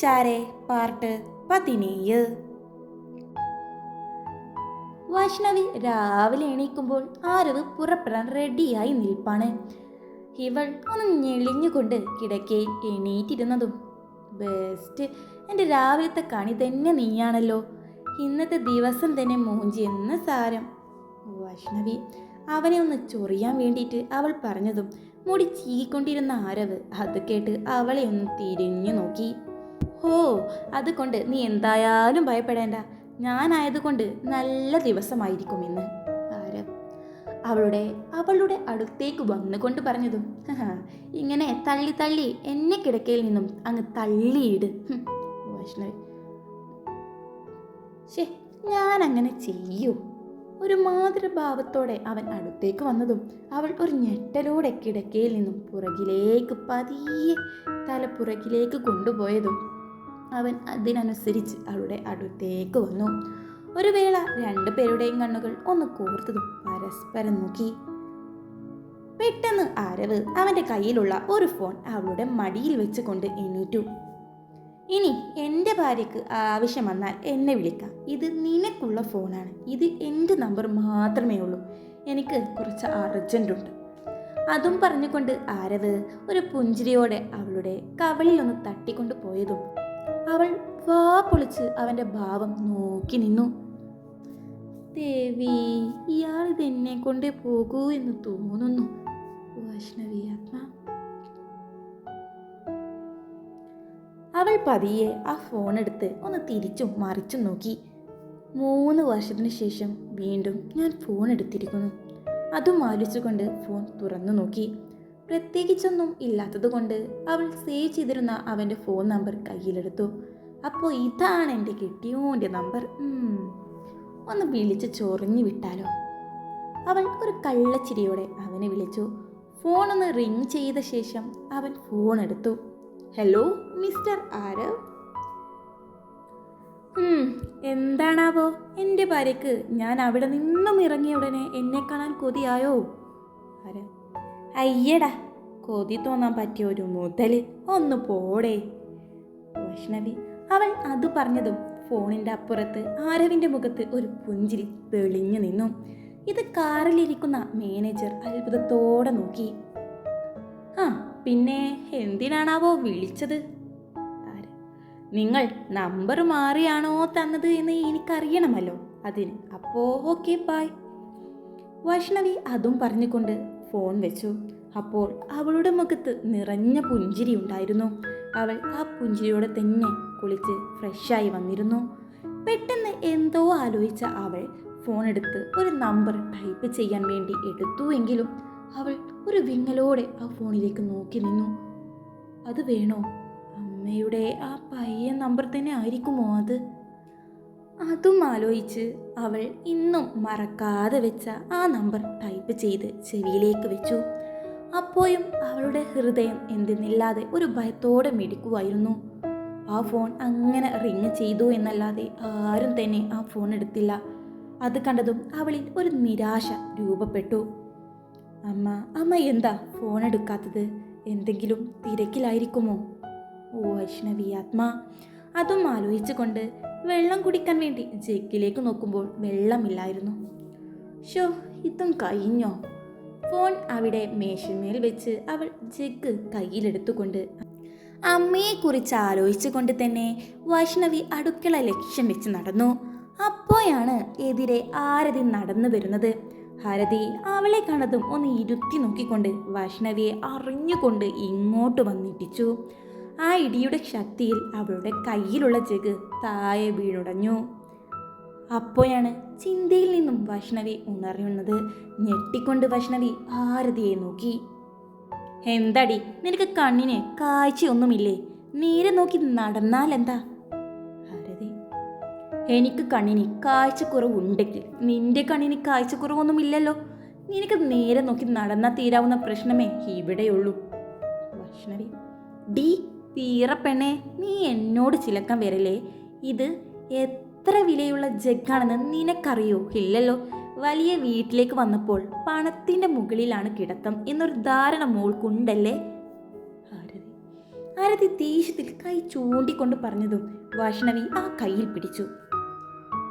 ചാരെ പാർട്ട് പതിനേഴ്. വൈഷ്ണവി രാവിലെ എണീക്കുമ്പോൾ ആരവ് പുറപ്പെടാൻ റെഡിയായി നിൽപ്പാണ്. ഇവൾ ഒന്ന് ഞെളിഞ്ഞുകൊണ്ട് കിടക്കയിൽ എണീറ്റിരുന്നതും ബെസ്റ്റ് എന്റെ രാവിലത്തെ കണി തന്നെ നീയാണല്ലോ. ഇന്നത്തെ ദിവസം തന്നെ മൂഞ്ചി എന്ന സാരം. വൈഷ്ണവി അവനെ ഒന്ന് ചൊറിയാൻ വേണ്ടിയിട്ട് അവൾ പറഞ്ഞതും മുടി ചീകിക്കൊണ്ടിരുന്ന ആരവ് അത് കേട്ട് അവളെ ഒന്ന് തിരിഞ്ഞു നോക്കി. ഓ അതുകൊണ്ട് നീ എന്തായാലും ഭയപ്പെടേണ്ട. ഞാനായതുകൊണ്ട് നല്ല ദിവസമായിരിക്കും ഇന്ന്. ആരവ് അവളുടെ അവളുടെ അടുത്തേക്ക് വന്നുകൊണ്ട് പറഞ്ഞതും. "ഹഹ, ഇങ്ങനെ തള്ളി തള്ളി എന്നെ കിടക്കയിൽ നിന്നും അങ്ങ് തള്ളിയിട്. വൈഷ്ണവി. ശേ ഞാൻ അങ്ങനെ ചെയ്യൂ. ഒരു മാതൃഭാവത്തോടെ അവൻ അടുത്തേക്ക് വന്നതും അവൾ ഒരു ഞെട്ടലോടെ കിടക്കയിൽ നിന്നും പുറകിലേക്ക് പതിയെ തല പുറകിലേക്ക് കൊണ്ടുപോയതും അവൻ അതിനനുസരിച്ച് അവളുടെ അടുത്തേക്ക് വന്നു. ഒരു വേള രണ്ടു പേരുടെയും കണ്ണുകൾ ഒന്ന് കോർത്തതും പരസ്പരം നോക്കി. പെട്ടെന്ന് ആരവ് അവന്റെ കയ്യിലുള്ള ഒരു ഫോൺ അവളുടെ മടിയിൽ വെച്ചുകൊണ്ട് എണീറ്റു. ഇനി എന്റെ ഭാര്യയ്ക്ക് ആവശ്യം വന്നാൽ എന്നെ വിളിക്കാം. ഇത് നിനക്കുള്ള ഫോണാണ്. ഇത് എന്റെ നമ്പർ മാത്രമേ ഉള്ളൂ. എനിക്ക് കുറച്ച് അർജന്റ് ഉണ്ട്. അതും പറഞ്ഞുകൊണ്ട് ആരവ് ഒരു പുഞ്ചിരിയോടെ അവളുടെ കവളിൽ ഒന്ന് തട്ടിക്കൊണ്ട് പോയതും അവൾ വാ പൊളിച്ച് അവന്റെ ഭാവം നോക്കി നിന്നു. ദേവി ഇയാൾ ഇതെന്നെ കൊണ്ട് പോകൂ എന്ന് തോന്നുന്നു വൈഷ്ണവി അവൾ പതിയെ ആ ഫോൺ എടുത്ത് ഒന്ന് തിരിച്ചും മറിച്ചും നോക്കി. മൂന്ന് വർഷത്തിന് ശേഷം വീണ്ടും ഞാൻ ഫോൺ എടുത്തിരിക്കുന്നു. അതും ആലോചിച്ചുകൊണ്ട് ഫോൺ തുറന്നു നോക്കി. പ്രത്യേകിച്ചൊന്നും ഇല്ലാത്തതുകൊണ്ട് അവൾ സേവ് ചെയ്തിരുന്ന അവന്റെ ഫോൺ നമ്പർ കയ്യിലെടുത്തു. അപ്പോൾ ഇതാണ് എന്റെ കെട്ടിയോന്റെ നമ്പർ ഒന്ന് വിളിച്ച് ചൊറിഞ്ഞു വിട്ടാലോ? അവൾ ഒരു കള്ളച്ചിരിയോടെ അവനെ വിളിച്ചു. ഫോൺ ഒന്ന് റിങ് ചെയ്ത ശേഷം അവൻ ഫോൺ എടുത്തു. ഹലോ മിസ്റ്റർ ആരവ് എന്താണാവോ? എന്റെ ഭാര്യക്ക് ഞാൻ അവിടെ നിന്നും ഇറങ്ങിയ ഉടനെ എന്നെ കാണാൻ കൊതിയായോ? ആരവ് അയ്യടാ കൊതി തോന്നാൻ പറ്റിയ ഒരു മുതൽ ഒന്ന് പോടേ. വൈഷ്ണവി അവൾ അത് പറഞ്ഞതും ഫോണിന്റെ അപ്പുറത്ത് ആരവിന്റെ മുഖത്ത് ഒരു പുഞ്ചിരി തെളിഞ്ഞു നിന്നു. ഇത് കാറിലിരിക്കുന്ന മാനേജർ അത്ഭുതത്തോടെ നോക്കി. ആ പിന്നെ എന്തിനാണാവോ വിളിച്ചത്? നിങ്ങൾ നമ്പർ മാറിയാണോ തന്നത് എന്ന് എനിക്കറിയണമല്ലോ. അതിന് അപ്പോ ഓക്കെ ബായ് വൈഷ്ണവി അതും പറഞ്ഞുകൊണ്ട് ഫോൺ വെച്ചു. അപ്പോൾ അവളുടെ മുഖത്ത് നിറഞ്ഞ പുഞ്ചിരി ഉണ്ടായിരുന്നു. അവൾ ആ പുഞ്ചിരിയോടെ തന്നെ കുളിച്ച് ഫ്രഷായി വന്നിരുന്നു. പെട്ടെന്ന് എന്തോ ആലോചിച്ച അവൾ ഫോൺ എടുത്ത് ഒരു നമ്പർ ടൈപ്പ് ചെയ്യാൻ വേണ്ടി എടുത്തുവെങ്കിലും അവൾ ഒരു വിങ്ങലോടെ ആ ഫോണിലേക്ക് നോക്കി നിന്നു. അത് വേണോ? അമ്മയുടെ ആ പയ്യ നമ്പർ തന്നെ ആയിരിക്കുമോ അത്? അതും ആലോചിച്ച് അവൾ ഇന്നും മറക്കാതെ വെച്ച ആ നമ്പർ ടൈപ്പ് ചെയ്ത് ചെവിയിലേക്ക് വെച്ചു. അപ്പോഴും അവളുടെ ഹൃദയം എന്തെന്നില്ലാതെ ഒരു ഭയത്തോടെ മിടിക്കുമായിരുന്നു ആ ഫോൺ അങ്ങനെ റിങ് ചെയ്തു എന്നല്ലാതെ ആരും തന്നെ ആ ഫോൺ എടുത്തില്ല. അത് കണ്ടതും അവളിൽ ഒരു നിരാശ രൂപപ്പെട്ടു. അമ്മ അമ്മ എന്താ ഫോൺ എടുക്കാത്തത്? എന്തെങ്കിലും തിരക്കിലായിരിക്കുമോ? ഓ വൈഷ്ണവി ആത്മാ. അതും ആലോചിച്ചുകൊണ്ട് വെള്ളം കുടിക്കാൻ വേണ്ടി ജെക്കിലേക്ക് നോക്കുമ്പോൾ വെള്ളമില്ലായിരുന്നു. ഷോ ഇതും കഴിഞ്ഞോ? ഫോൺ അവിടെ മേശമേൽ വെച്ച് അവൾ ജഗ് കയ്യിലെടുത്തുകൊണ്ട് അമ്മയെക്കുറിച്ച് ആലോചിച്ചുകൊണ്ട് തന്നെ വൈഷ്ണവി അടുക്കള ലക്ഷ്യം വെച്ച് നടന്നു. അപ്പോഴാണ് എതിരെ ആരതി നടന്നു വരുന്നത്. ഹരതി അവളെ കണ്ടതും ഒന്ന് ഇരുത്തി നോക്കിക്കൊണ്ട് വൈഷ്ണവിയെ അറിഞ്ഞുകൊണ്ട് ഇങ്ങോട്ട് വന്നിട്ടിച്ചു. ആ ഇടിയുടെ ശക്തിയിൽ അവളുടെ കയ്യിലുള്ള ജഗ് താഴെ വീണുടഞ്ഞു. അപ്പോഴാണ് ചിന്തയിൽ നിന്നും വൈഷ്ണവി ഉണർന്നത്. ഞെട്ടിക്കൊണ്ട് വൈഷ്ണവി ആരതിയെ നോക്കി. എന്തടി നിനക്ക് കണ്ണിന് കാഴ്ചയൊന്നുമില്ലേ? നേരെ നോക്കി നടന്നാൽ എന്താ ആരതി എനിക്ക് കണ്ണിന് കാഴ്ചക്കുറവുണ്ടെങ്കിൽ നിന്റെ കണ്ണിന് കാഴ്ചക്കുറവൊന്നുമില്ലല്ലോ. നിനക്ക് നേരെ നോക്കി നടന്നാൽ തീരാവുന്ന പ്രശ്നമേ ഇവിടെയുള്ളൂ. വൈഷ്ണവി ഡി തീറപ്പെണ്ണെ നീ എന്നോട് ചിലക്കം വരല്ലേ? ഇത് എത്ര വിലയുള്ള ജഗ്ഗാണെന്ന് നിനക്കറിയോ? ഇല്ലല്ലോ. വലിയ വീട്ടിലേക്ക് വന്നപ്പോൾ പണത്തിന്റെ മുകളിലാണ് കിടത്തം എന്നൊരു ധാരണ മോൾക്കുണ്ടല്ലേ? ആരതി. ആരതി ദേഷ്യത്തിൽ കൈ ചൂണ്ടിക്കൊണ്ട് പറഞ്ഞതും വൈഷ്ണവി ആ കയ്യിൽ പിടിച്ചു.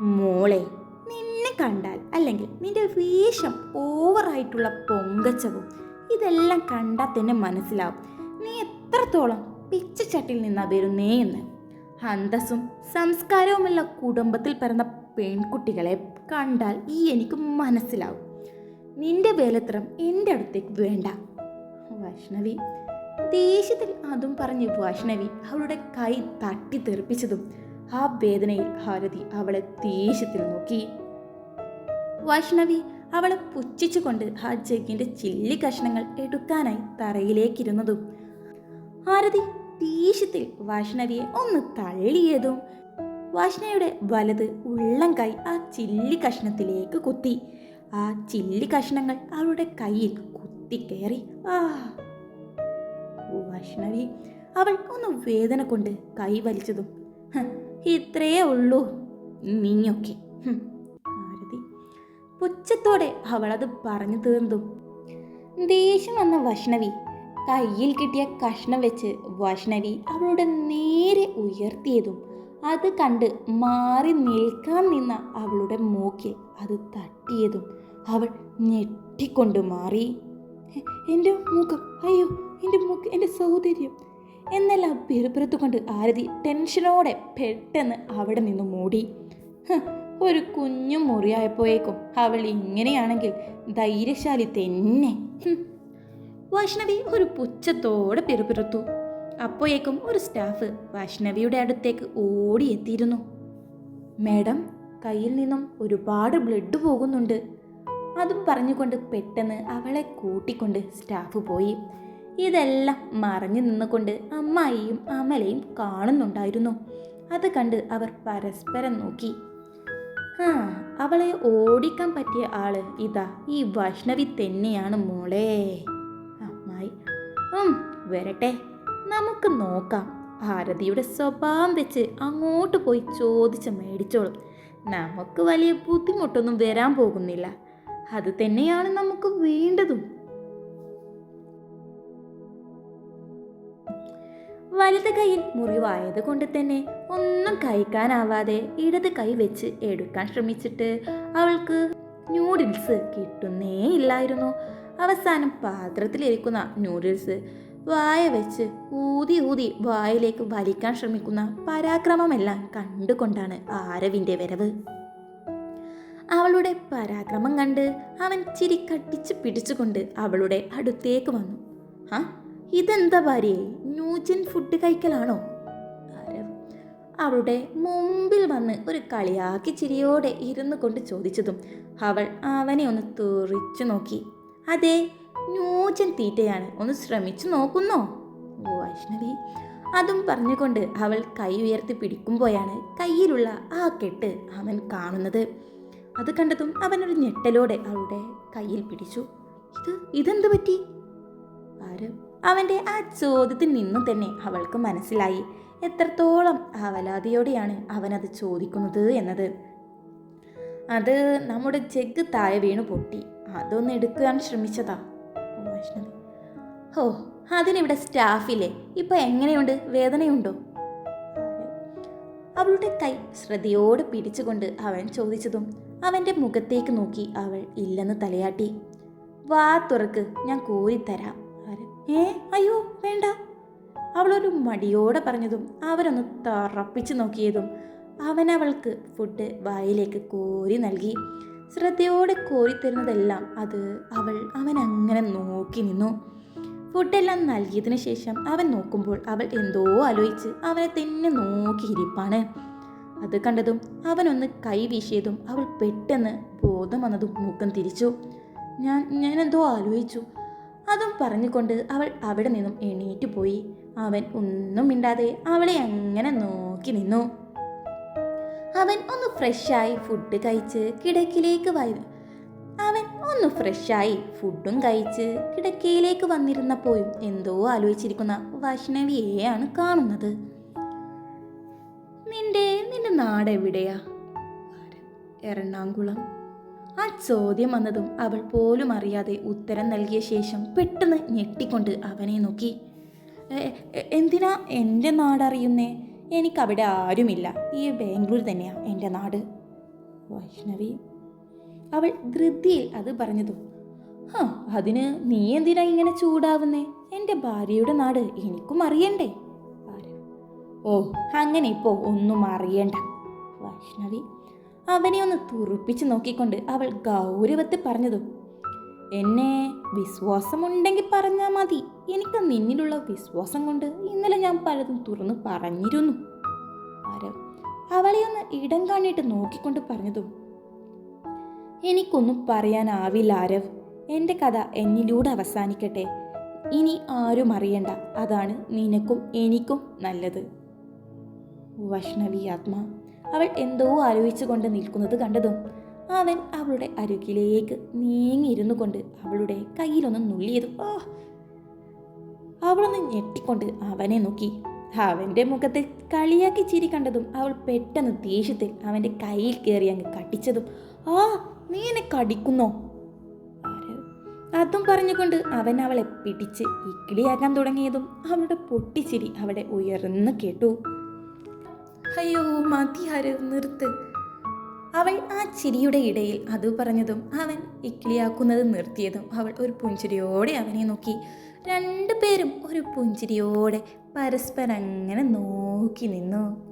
മോളെ നിന്നെ കണ്ടാൽ അല്ലെങ്കിൽ നിന്റെ വേഷം ഓവറായിട്ടുള്ള പൊങ്കച്ചവും ഇതെല്ലാം കണ്ടാൽ തന്നെ മനസ്സിലാവും. നീ എത്രത്തോളം പിച്ചച്ചട്ടിൽ നിന്നാ വരുന്നേ എന്ന്. അന്തസ്സും സംസ്കാരവുമുള്ള കുടുംബത്തിൽ പിറന്ന പെൺകുട്ടികളെ കണ്ടാൽ ഈ എനിക്ക് മനസ്സിലാവും. നിന്റെ വേലത്രം എന്റെ അടുത്തേക്ക് വേണ്ട. വൈഷ്ണവി ദേഷ്യത്തിൽ അതും പറഞ്ഞ് വൈഷ്ണവി അവളുടെ കൈ തട്ടി തെറിപ്പിച്ചതും ആ വേദനയിൽ ഭാരതി അവളെ ദേഷ്യത്തിൽ നോക്കി. വൈഷ്ണവി അവളെ പുച്ഛിച്ചുകൊണ്ട് ആ ജഗ്ഗിന്റെ ചില്ലി കഷ്ണങ്ങൾ എടുക്കാനായി തറയിലേക്കിരുന്നതും ഭാരതി ദേഷ്യത്തിൽ വൈഷ്ണവിയെ ഒന്ന് തള്ളിയതും വൈഷ്ണവിയുടെ വലത് ഉള്ളം കൈ ആ ചില്ലി കഷ്ണത്തിലേക്ക് കുത്തി. ആ ചില്ലി കഷ്ണങ്ങൾ അവളുടെ കയ്യിൽ കുത്തിക്കയറി ആ വൈഷ്ണവി അവൾ ഒന്ന് വേദന കൊണ്ട് കൈ വലിച്ചതും. "ഹ്, ഇത്രയേ ഉള്ളൂ നീയൊക്കെ ഹും." ഭാരതി പുച്ഛത്തോടെ അവളത് പറഞ്ഞു തീർന്നു. ദേഷ്യം വന്ന വൈഷ്ണവി കയ്യിൽ കിട്ടിയ കഷ്ണം വെച്ച് വൈഷ്ണവി അവളുടെ നേരെ ഉയർത്തിയതും അത് കണ്ട് മാറി നിൽക്കാൻ നിന്ന അവളുടെ മൂക്കിൽ അത് തട്ടിയതും അവൾ ഞെട്ടിക്കൊണ്ട് മാറി. എന്റെ മുഖം അയ്യോ എന്റെ മുഖം എന്റെ സൗന്ദര്യം എന്നെല്ലാം പിറുപിറുത്തുകൊണ്ട് ആരതി ടെൻഷനോടെ പെട്ടെന്ന് അവിടെ നിന്ന് മൂടി. ഒരു കുഞ്ഞു മുറിയായപ്പോയേക്കും അവൾ ഇങ്ങനെയാണെങ്കിൽ ധൈര്യശാലി തന്നെ. വൈഷ്ണവി ഒരു പുച്ഛത്തോടെ പിറുപിറുത്തു. അപ്പോയേക്കും ഒരു സ്റ്റാഫ് വൈഷ്ണവിയുടെ അടുത്തേക്ക് ഓടിയെത്തിയിരുന്നു. മാഡം കയ്യിൽ നിന്നും ഒരുപാട് ബ്ലഡ് പോകുന്നുണ്ട്. അതും പറഞ്ഞുകൊണ്ട് പെട്ടെന്ന് അവളെ കൂട്ടിക്കൊണ്ട് സ്റ്റാഫ് പോയി. ഇതെല്ലാം മറഞ്ഞു നിന്നുകൊണ്ട് അമ്മായിയും അമലയും കാണുന്നുണ്ടായിരുന്നു. അത് കണ്ട് അവർ പരസ്പരം നോക്കി. ആ അവളെ ഓടിക്കാൻ പറ്റിയ ആൾ ഇതാ ഈ വൈഷ്ണവി തന്നെയാണ് മോളെ. വരട്ടെ. നമുക്ക് നോക്കാം. ഭാരതിയുടെ സ്വഭാവം വെച്ച് അങ്ങോട്ട് പോയി ചോദിച്ച് മേടിച്ചോളും. നമുക്ക് വലിയ ബുദ്ധിമുട്ടൊന്നും വരാൻ പോകുന്നില്ല. അത് തന്നെയാണ് നമുക്ക് വേണ്ടതും. വലത് കൈയിൽ മുറിവായത് കൊണ്ട് തന്നെ ഒന്നും കഴിക്കാനാവാതെ ഇടത് കൈ വെച്ച് എടുക്കാൻ ശ്രമിച്ചിട്ട് അവൾക്ക് ന്യൂഡിൽസ് കിട്ടുന്നേ ഇല്ലായിരുന്നു. അവസാനം പാത്രത്തിലിരിക്കുന്ന നൂഡിൽസ് വായ വെച്ച് ഊതി ഊതി വായിലേക്ക് വലിക്കാൻ ശ്രമിക്കുന്ന പരാക്രമമെല്ലാം കണ്ടുകൊണ്ടാണ് ആരവിന്റെ വരവ്. അവളുടെ പരാക്രമം കണ്ട് അവൻ ചിരി കട്ടിച്ച് പിടിച്ചുകൊണ്ട് അവളുടെ അടുത്തേക്ക് വന്നു. ആ ഇതെന്താ ഭാര്യയെ ന്യൂജൻ ഫുഡ് കഴിക്കലാണോ? അവളുടെ മുമ്പിൽ വന്ന് ഒരു കളിയാക്കി ചിരിയോടെ ഇരുന്നു കൊണ്ട് ചോദിച്ചതും അവൾ അവനെ ഒന്ന് തുറിച്ചു നോക്കി. അതെ ന്യൂജൻ തീറ്റയാണ്. ഒന്ന് ശ്രമിച്ചു നോക്കുന്നോ? ഓ വൈഷ്ണവി. അതും പറഞ്ഞുകൊണ്ട് അവൾ കൈ ഉയർത്തി പിടിക്കുമ്പോഴാണ് കയ്യിലുള്ള ആ കെട്ട് അവൻ കാണുന്നത്. അത് കണ്ടതും അവനൊരു ഞെട്ടലോടെ അവളുടെ കയ്യിൽ പിടിച്ചു. ഇത് ഇതെന്ത് പറ്റി? ആര്? അവന്റെ ആ ചോദ്യത്തിൽ നിന്നും തന്നെ അവൾക്ക് മനസ്സിലായി. എത്രത്തോളം അവലാതിയോടെയാണ് അവനത് ചോദിക്കുന്നത് എന്നത്. അത് നമ്മുടെ ജഗ് താഴെ വീണു പൊട്ടി. അതൊന്ന് എടുക്കാൻ ശ്രമിച്ചതാ. വൈഷ്ണവി. ഹോ അതിനിവിടെ സ്റ്റാഫില്ലേ? ഇപ്പൊ എങ്ങനെയുണ്ട്? വേദനയുണ്ടോ? അവളുടെ കൈ ശ്രദ്ധയോടെ പിടിച്ചുകൊണ്ട് അവൻ ചോദിച്ചതും അവന്റെ മുഖത്തേക്ക് നോക്കി അവൾ ഇല്ലെന്ന് തലയാട്ടി. വാ തുറക്ക് ഞാൻ കോരിത്തരാം. അവർ ഏ? അയ്യോ വേണ്ട. അവളൊരു മടിയോടെ പറഞ്ഞതും അവരൊന്ന് തറപ്പിച്ചു നോക്കിയതും അവനവൾക്ക് ഫുഡ് വായിലേക്ക് കോരി നൽകി. ശ്രദ്ധയോടെ കോരിത്തരുന്നതെല്ലാം അത് അവൾ അവൻ അങ്ങനെ നോക്കി നിന്നു. ഫുഡെല്ലാം നൽകിയതിനു ശേഷം അവൻ നോക്കുമ്പോൾ അവൾ എന്തോ ആലോചിച്ച് അവനെ തന്നെ നോക്കിയിരിപ്പാണ് അത് കണ്ടതും അവനൊന്ന് കൈ വീശിയതും അവൾ പെട്ടെന്ന് ബോധം വന്നതും മുഖം തിരിച്ചു. ഞാൻ ഞാൻ എന്തോ ആലോചിച്ചു. അതും പറഞ്ഞുകൊണ്ട് അവൾ അവിടെ നിന്നും എണീറ്റ് പോയി. അവൻ ഒന്നും മിണ്ടാതെ അവളെ അങ്ങനെ നോക്കി നിന്നു. അവൻ ഒന്ന് ഫ്രഷായി ഫുഡ് കഴിച്ച് കിടക്കിലേക്ക് വരും അവൻ ഒന്ന് ഫ്രഷായി ഫുഡും കഴിച്ച് കിടക്കയിലേക്ക് വന്നിരുന്നപ്പോഴും എന്തോ ആലോചിച്ചിരിക്കുന്ന വൈഷ്ണവിയെയാണ് കാണുന്നത്. നിന്റെ നിന്റെ നാട് എവിടെയാ? എറണാകുളം. ആ ചോദ്യം വന്നതും അവൾ പോലും അറിയാതെ ഉത്തരം നൽകിയ ശേഷം പെട്ടെന്ന് ഞെട്ടിക്കൊണ്ട് അവനെ നോക്കി. എന്തിനാ എന്റെ നാടറിയുന്നേ? എനിക്കവിടെ ആരുമില്ല. ഈ ബാംഗ്ലൂർ തന്നെയാണ് എന്റെ നാട്. വൈഷ്ണവി അവൾ ധൃതിയിൽ അത് പറഞ്ഞതു ആ അതിന് നീ എന്തിനാ ഇങ്ങനെ ചൂടാവുന്നേ? എന്റെ ഭാര്യയുടെ നാട് എനിക്കും അറിയണ്ടേ. ഓ അങ്ങനെ ഇപ്പോൾ ഒന്നും അറിയണ്ട. വൈഷ്ണവി അവനെ ഒന്ന് തുറുപ്പിച്ച് നോക്കിക്കൊണ്ട് അവൾ ഗൗരവത്തിൽ പറഞ്ഞതും എന്നെ വിശ്വാസമുണ്ടെങ്കിൽ പറഞ്ഞാൽ മതി. എനിക്ക് നിന്നിലുള്ള വിശ്വാസം കൊണ്ട് ഇന്നലെ ഞാൻ പലതും തുറന്ന് പറഞ്ഞിരുന്നു. ആരവ് അവളെ ഒന്ന് ഇടം കാണിട്ട് നോക്കിക്കൊണ്ട് പറഞ്ഞതും എനിക്കൊന്നും പറയാനാവില്ല ആരവ്. എന്റെ കഥ എന്നിലൂടെ അവസാനിക്കട്ടെ. ഇനി ആരും അറിയണ്ട. അതാണ് നിനക്കും എനിക്കും നല്ലത്. വൈഷ്ണവി ആത്മാ. അവൾ എന്തോ ആലോചിച്ചുകൊണ്ട് നിൽക്കുന്നത് കണ്ടതും അവൻ അവളുടെ അരുകിലേക്ക് നീങ്ങിയിരുന്നു കൊണ്ട് അവളുടെ കയ്യിലൊന്ന് നുള്ളിയതു. ഓ അവളൊന്ന് ഞെട്ടിക്കൊണ്ട് അവനെ നോക്കി. അവന്റെ മുഖത്ത് കളിയാക്കി ചിരി കണ്ടതും അവൾ പെട്ടെന്ന് ദേഷ്യത്തിൽ അവന്റെ കയ്യിൽ കയറി അങ്ങ് കടിച്ചതും ആ നീ എന്നെ കടിക്കുന്നോ? അതും പറഞ്ഞുകൊണ്ട് അവൻ അവളെ പിടിച്ച് ഇക്കിളിയാക്കാൻ തുടങ്ങിയതും അവളുടെ പൊട്ടിച്ചിരി അവിടെ ഉയർന്നു കേട്ടു. അയ്യോ മതി ആര് നിർത്ത്. അവൾ ആ ചിരിയുടെ ഇടയിൽ അത് പറഞ്ഞതും അവൻ ഇക്കിളിയാക്കുന്നത് നിർത്തിയതും അവൾ ഒരു പുഞ്ചിരിയോടെ അവനെ നോക്കി. രണ്ടുപേരും ഒരു പുഞ്ചിരിയോടെ പരസ്പരം അങ്ങനെ നോക്കി നിന്നു.